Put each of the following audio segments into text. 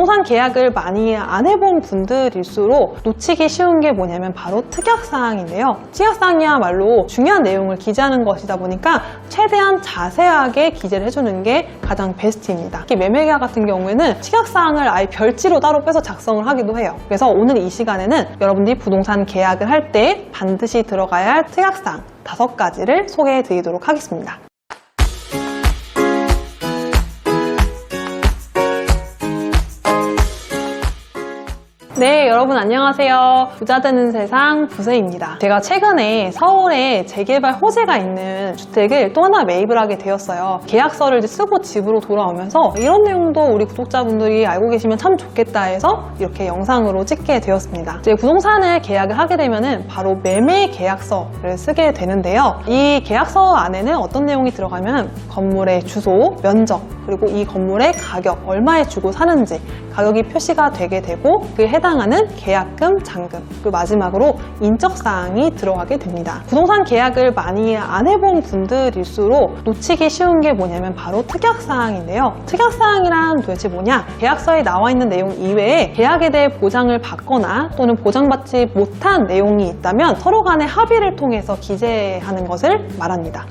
부동산 계약을 많이 안 해본 분들일수록 놓치기 쉬운 게 뭐냐면 바로 특약사항인데요. 특약사항이야말로 중요한 내용을 기재하는 것이다 보니까 최대한 자세하게 기재를 해주는 게 가장 베스트입니다. 특히 매매계약 같은 경우에는 특약사항을 아예 별지로 따로 빼서 작성을 하기도 해요. 그래서 오늘 이 시간에는 여러분들이 부동산 계약을 할 때 반드시 들어가야 할 특약사항 다섯 가지를 소개해 드리도록 하겠습니다. 네, 여러분 안녕하세요. 부자 되는 세상 부세입니다. 제가 최근에 서울에 재개발 호재가 있는 주택을 또 하나 매입을 하게 되었어요. 계약서를 쓰고 집으로 돌아오면서 이런 내용도 우리 구독자분들이 알고 계시면 참 좋겠다 해서 이렇게 영상으로 찍게 되었습니다. 이제 부동산을 계약을 하게 되면은 바로 매매 계약서를 쓰게 되는데요. 이 계약서 안에는 어떤 내용이 들어가면 건물의 주소, 면적, 그리고 이 건물의 가격, 얼마에 주고 사는지 가격이 표시가 되게 되고 그에 해당하는 계약금, 잔금, 그리고 마지막으로 인적사항이 들어가게 됩니다. 부동산 계약을 많이 안 해본 분들일수록 놓치기 쉬운 게 뭐냐면 바로 특약사항인데요. 특약사항이란 도대체 뭐냐? 계약서에 나와 있는 내용 이외에 계약에 대해 보장을 받거나 또는 보장받지 못한 내용이 있다면 서로 간의 합의를 통해서 기재하는 것을 말합니다.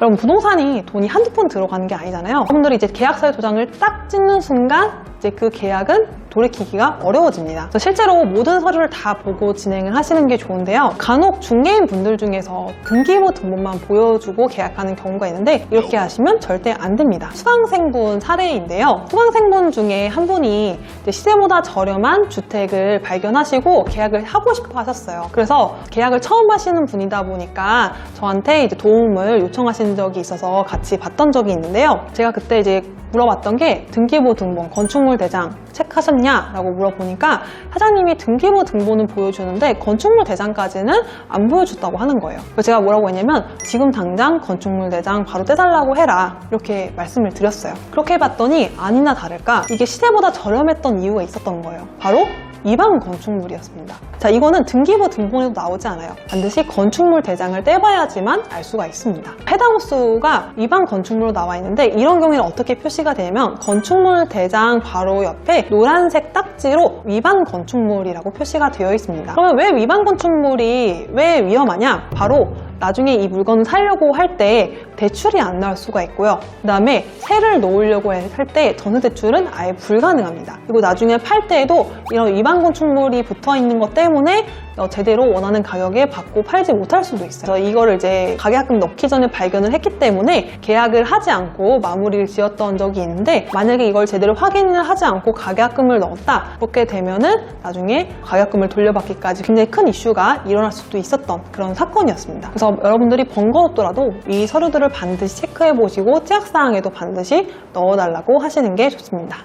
여러분 부동산이 돈이 한두 푼 들어가는 게 아니잖아요. 여러분들이 이제 계약서에 도장을 딱 찍는 순간 이제 그 계약은 돌이키기가 어려워집니다. 실제로 모든 서류를 다 보고 진행을 하시는 게 좋은데요. 간혹 중개인 분들 중에서 등기부 등본만 보여주고 계약하는 경우가 있는데 이렇게 하시면 절대 안 됩니다. 수강생분 사례인데요. 수강생분 중에 한 분이 시세보다 저렴한 주택을 발견하시고 계약을 하고 싶어 하셨어요. 그래서 계약을 처음 하시는 분이다 보니까 저한테 이제 도움을 요청하신 적이 있어서 같이 봤던 적이 있는데요. 제가 그때 이제 물어봤던 게 등기부 등본, 건축물 대장 체크하셨 냐 라고 물어보니까 사장님이 등기부 등본은 보여주는데 건축물 대장까지는 안 보여줬다고 하는 거예요. 제가 뭐라고 했냐면 지금 당장 건축물 대장 바로 떼달라고 해라 이렇게 말씀을 드렸어요. 그렇게 해봤더니 아니나 다를까 이게 시세보다 저렴했던 이유가 있었던 거예요. 바로 위반 건축물이었습니다. 자, 이거는 등기부 등본에도 나오지 않아요. 반드시 건축물 대장을 떼봐야지만 알 수가 있습니다. 해당 호수가 위반 건축물로 나와 있는데 이런 경우에는 어떻게 표시가 되냐면 건축물 대장 바로 옆에 노란색 딱지로 위반 건축물이라고 표시가 되어 있습니다. 그러면 왜 위반 건축물이 왜 위험하냐? 바로 나중에 이 물건을 사려고 할 때 대출이 안 나올 수가 있고요. 그 다음에 세를 놓으려고 할 때 전세 대출은 아예 불가능합니다. 그리고 나중에 팔 때에도 이런 위반 건축물이 붙어 있는 것 때문에 어, 제대로 원하는 가격에 받고 팔지 못할 수도 있어요. 그래서 이거를 이제 가계약금 넣기 전에 발견을 했기 때문에 계약을 하지 않고 마무리를 지었던 적이 있는데 만약에 이걸 제대로 확인을 하지 않고 가계약금을 넣었다 그렇게 되면은 나중에 가계약금을 돌려받기까지 굉장히 큰 이슈가 일어날 수도 있었던 그런 사건이었습니다. 그래서 여러분들이 번거롭더라도 이 서류들을 반드시 체크해 보시고 제약사항에도 반드시 넣어달라고 하시는 게 좋습니다.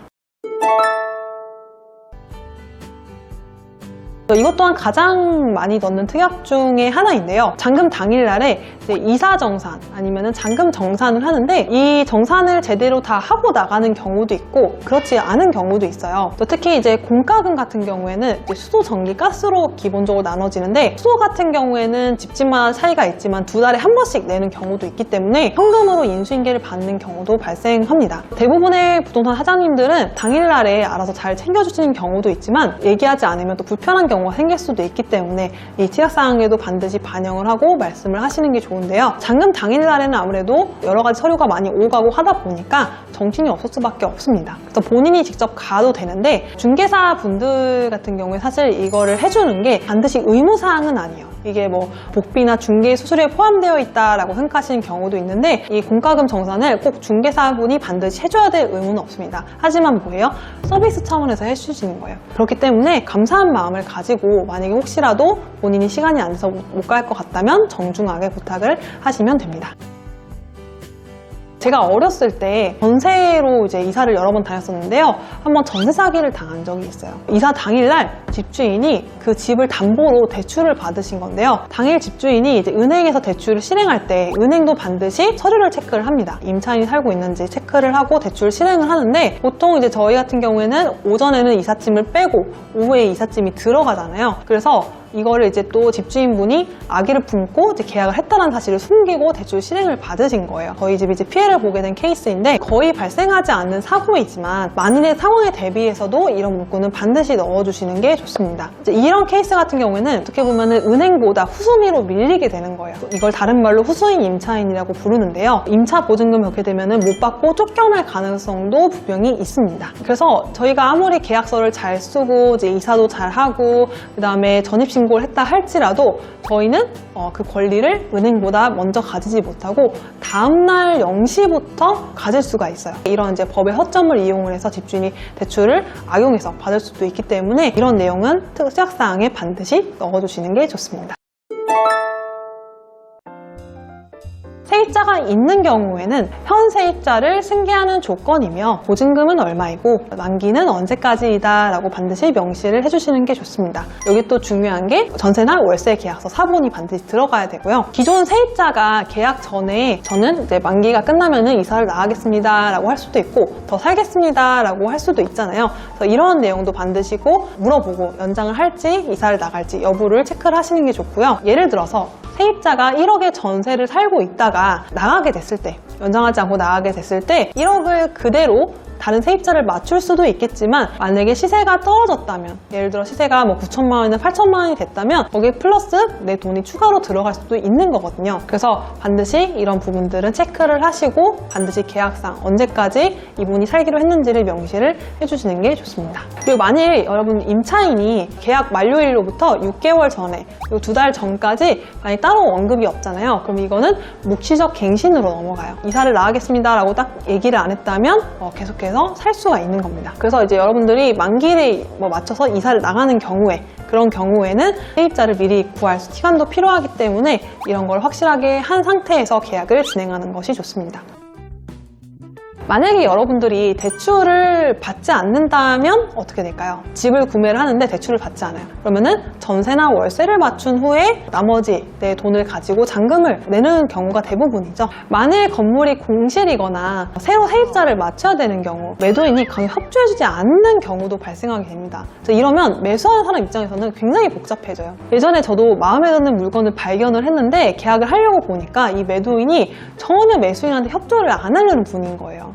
이것 또한 가장 많이 넣는 특약 중에 하나인데요. 잔금 당일날에 이제 이사 정산 아니면 잔금 정산을 하는데 이 정산을 제대로 다 하고 나가는 경우도 있고 그렇지 않은 경우도 있어요. 또 특히 이제 공과금 같은 경우에는 수도, 전기, 가스로 기본적으로 나눠지는데 수도 같은 경우에는 집집마다 차이가 있지만 두 달에 한 번씩 내는 경우도 있기 때문에 현금으로 인수인계를 받는 경우도 발생합니다. 대부분의 부동산 사장님들은 당일날에 알아서 잘 챙겨주시는 경우도 있지만 얘기하지 않으면 또 불편한 경우 가 생길 수도 있기 때문에 이 취약사항에도 반드시 반영을 하고 말씀을 하시는 게 좋은데요. 잔금 당일날에는 아무래도 여러 가지 서류가 많이 오가고 하다 보니까 정신이 없을 수밖에 없습니다. 그래서 본인이 직접 가도 되는데 중개사 분들 같은 경우에 사실 이거를 해주는 게 반드시 의무사항은 아니에요. 이게 뭐 복비나 중개 수수료에 포함되어 있다라고 생각하시는 경우도 있는데 이 공과금 정산을 꼭 중개사분이 반드시 해줘야 될 의무는 없습니다. 하지만 뭐예요? 서비스 차원에서 해주시는 거예요. 그렇기 때문에 감사한 마음을 가지고 만약에 혹시라도 본인이 시간이 안 돼서 못 갈 것 같다면 정중하게 부탁을 하시면 됩니다. 제가 어렸을 때 전세로 이제 이사를 여러 번 다녔었는데요. 한번 전세 사기를 당한 적이 있어요. 이사 당일날 집주인이 그 집을 담보로 대출을 받으신 건데요. 당일 집주인이 이제 은행에서 대출을 실행할 때 은행도 반드시 서류를 체크를 합니다. 임차인이 살고 있는지 체크를 하고 대출 실행을 하는데 보통 이제 저희 같은 경우에는 오전에는 이삿짐을 빼고 오후에 이삿짐이 들어가잖아요. 그래서 이거를 이제 또 집주인분이 아기를 품고 이제 계약을 했다는 사실을 숨기고 대출 실행을 받으신 거예요. 저희 집이 이제 피해를 보게 된 케이스인데 거의 발생하지 않는 사고이지만 만일의 상황에 대비해서도 이런 문구는 반드시 넣어주시는 게 좋습니다. 이런 케이스 같은 경우에는 어떻게 보면 은행보다 후순위로 밀리게 되는 거예요. 이걸 다른 말로 후순위 임차인이라고 부르는데요. 임차 보증금 그렇게 되면 못 받고 쫓겨날 가능성도 분명히 있습니다. 그래서 저희가 아무리 계약서를 잘 쓰고 이제 이사도 잘 하고 그 다음에 전입 신고를 했다 할지라도 저희는 어, 그 권리를 은행보다 먼저 가지지 못하고 다음날 0시 부터 가질 수가 있어요. 이런 이제 법의 허점을 이용을 해서 집주인이 대출을 악용해서 받을 수도 있기 때문에 이런 내용은 특약사항에 반드시 넣어주시는 게 좋습니다. 세입자가 있는 경우에는 현 세입자를 승계하는 조건이며 보증금은 얼마이고 만기는 언제까지이다 라고 반드시 명시를 해주시는 게 좋습니다. 여기 또 중요한 게 전세나 월세 계약서 사본이 반드시 들어가야 되고요. 기존 세입자가 계약 전에 저는 이제 만기가 끝나면은 이사를 나가겠습니다 라고 할 수도 있고 더 살겠습니다 라고 할 수도 있잖아요. 그래서 이런 내용도 반드시 고 물어보고 연장을 할지 이사를 나갈지 여부를 체크를 하시는 게 좋고요. 예를 들어서 세입자가 1억의 전세를 살고 있다가 나가게 됐을 때 연장하지 않고 나가게 됐을 때 1억을 그대로 다른 세입자를 맞출 수도 있겠지만 만약에 시세가 떨어졌다면 예를 들어 시세가 뭐 9천만 원이나 8천만 원이 됐다면 거기에 플러스 내 돈이 추가로 들어갈 수도 있는 거거든요. 그래서 반드시 이런 부분들은 체크를 하시고 반드시 계약상 언제까지 이분이 살기로 했는지를 명시를 해주시는 게 좋습니다. 그리고 만일 여러분 임차인이 계약 만료일로부터 6개월 전에 그리고 두 달 전까지 만약 따로 언급이 없잖아요. 그럼 이거는 묵시적 갱신으로 넘어가요. 이사를 나가겠습니다 라고 딱 얘기를 안 했다면 어, 계속해서 살 수가 있는 겁니다. 그래서 이제 여러분들이 만기를 뭐 맞춰서 이사를 나가는 경우에 그런 경우에는 세입자를 미리 구할 시간도 필요하기 때문에 이런 걸 확실하게 한 상태에서 계약을 진행하는 것이 좋습니다. 만약에 여러분들이 대출을 받지 않는다면 어떻게 될까요? 집을 구매를 하는데 대출을 받지 않아요. 그러면은 전세나 월세를 맞춘 후에 나머지 내 돈을 가지고 잔금을 내는 경우가 대부분이죠. 만일 건물이 공실이거나 새로 세입자를 맞춰야 되는 경우 매도인이 강요 협조해주지 않는 경우도 발생하게 됩니다. 이러면 매수하는 사람 입장에서는 굉장히 복잡해져요. 예전에 저도 마음에 드는 물건을 발견을 했는데 계약을 하려고 보니까 이 매도인이 전혀 매수인한테 협조를 안 하려는 분인 거예요.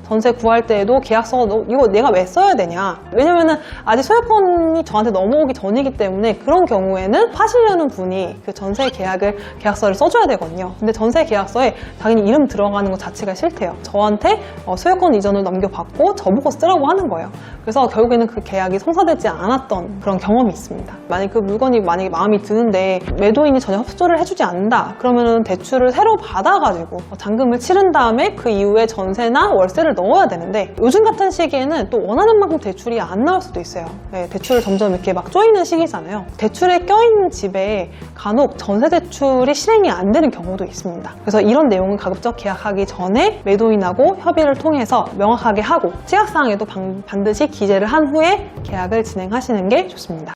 전세 구할 때에도 계약서 너 이거 내가 왜 써야 되냐? 왜냐면은 아직 소유권이 저한테 넘어오기 전이기 때문에 그런 경우에는 파시려는 분이 그 전세 계약을 계약서를 써줘야 되거든요. 근데 전세 계약서에 자기는 이름 들어가는 것 자체가 싫대요. 저한테 어, 소유권 이전을 넘겨받고 저보고 쓰라고 하는 거예요. 그래서 결국에는 그 계약이 성사되지 않았던 그런 경험이 있습니다. 만약 그 물건이 만약에 마음이 드는데 매도인이 전혀 협조를 해주지 않는다. 그러면은 대출을 새로 받아가지고 잔금을 치른 다음에 그 이후에 전세나 월세를 넣어야 되는데 요즘 같은 시기에는 또 원하는 만큼 대출이 안 나올 수도 있어요. 네, 대출을 점점 이렇게 막 쪼이는 시기잖아요. 대출에 껴있는 집에 간혹 전세 대출이 실행이 안 되는 경우도 있습니다. 그래서 이런 내용은 가급적 계약하기 전에 매도인하고 협의를 통해서 명확하게 하고 취약사항에도 방- 반드시 기재를 한 후에 계약을 진행하시는 게 좋습니다.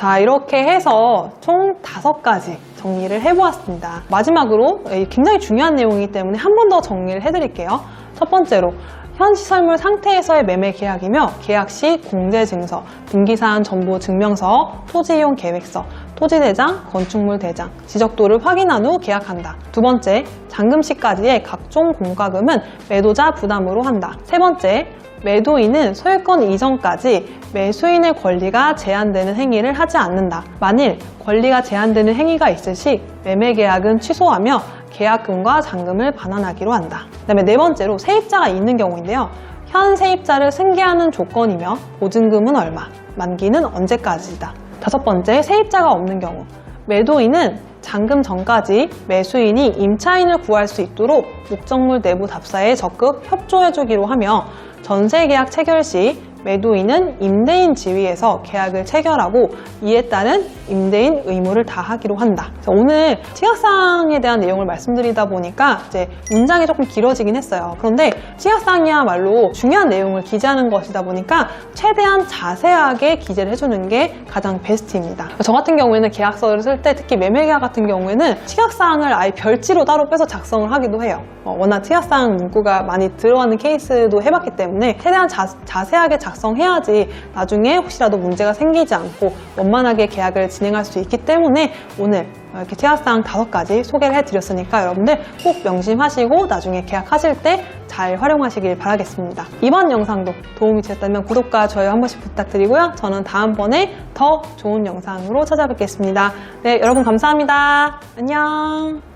자, 이렇게 해서 총 다섯 가지 정리를 해보았습니다. 마지막으로 굉장히 중요한 내용이기 때문에 한 번 더 정리를 해드릴게요. 첫 번째로 현 시설물 상태에서의 매매 계약이며 계약 시 공제 증서, 등기사안 전부 증명서, 토지 이용 계획서, 토지대장, 건축물 대장, 지적도를 확인한 후 계약한다. 두 번째, 잔금 시까지의 각종 공과금은 매도자 부담으로 한다. 세 번째, 매도인은 소유권 이전까지 매수인의 권리가 제한되는 행위를 하지 않는다. 만일 권리가 제한되는 행위가 있을 시 매매 계약은 취소하며 계약금과 잔금을 반환하기로 한다. 그다음에 네 번째로 세입자가 있는 경우인데요. 현 세입자를 승계하는 조건이며 보증금은 얼마, 만기는 언제까지다. 다섯 번째, 세입자가 없는 경우. 매도인은 잔금 전까지 매수인이 임차인을 구할 수 있도록 목적물 내부 답사에 적극 협조해주기로 하며 전세 계약 체결 시 매도인은 임대인 지위에서 계약을 체결하고 이에 따른 임대인 의무를 다하기로 한다. 오늘 취약사항에 대한 내용을 말씀드리다 보니까 이제 문장이 조금 길어지긴 했어요. 그런데 취약사항이야말로 중요한 내용을 기재하는 것이다 보니까 최대한 자세하게 기재를 해주는 게 가장 베스트입니다. 저 같은 경우에는 계약서를 쓸 때 특히 매매 계약 같은 경우에는 취약사항을 아예 별지로 따로 빼서 작성을 하기도 해요. 어, 워낙 취약사항 문구가 많이 들어가는 케이스도 해봤기 때문에 최대한 자, 자세하게 작성해야지 나중에 혹시라도 문제가 생기지 않고 원만하게 계약을 진행할 수 있기 때문에 오늘 이렇게 취약사항 다섯 가지 소개를 해드렸으니까 여러분들 꼭 명심하시고 나중에 계약하실 때 잘 활용하시길 바라겠습니다. 이번 영상도 도움이 되셨다면 구독과 좋아요 한 번씩 부탁드리고요. 저는 다음번에 더 좋은 영상으로 찾아뵙겠습니다. 네, 여러분 감사합니다. 안녕.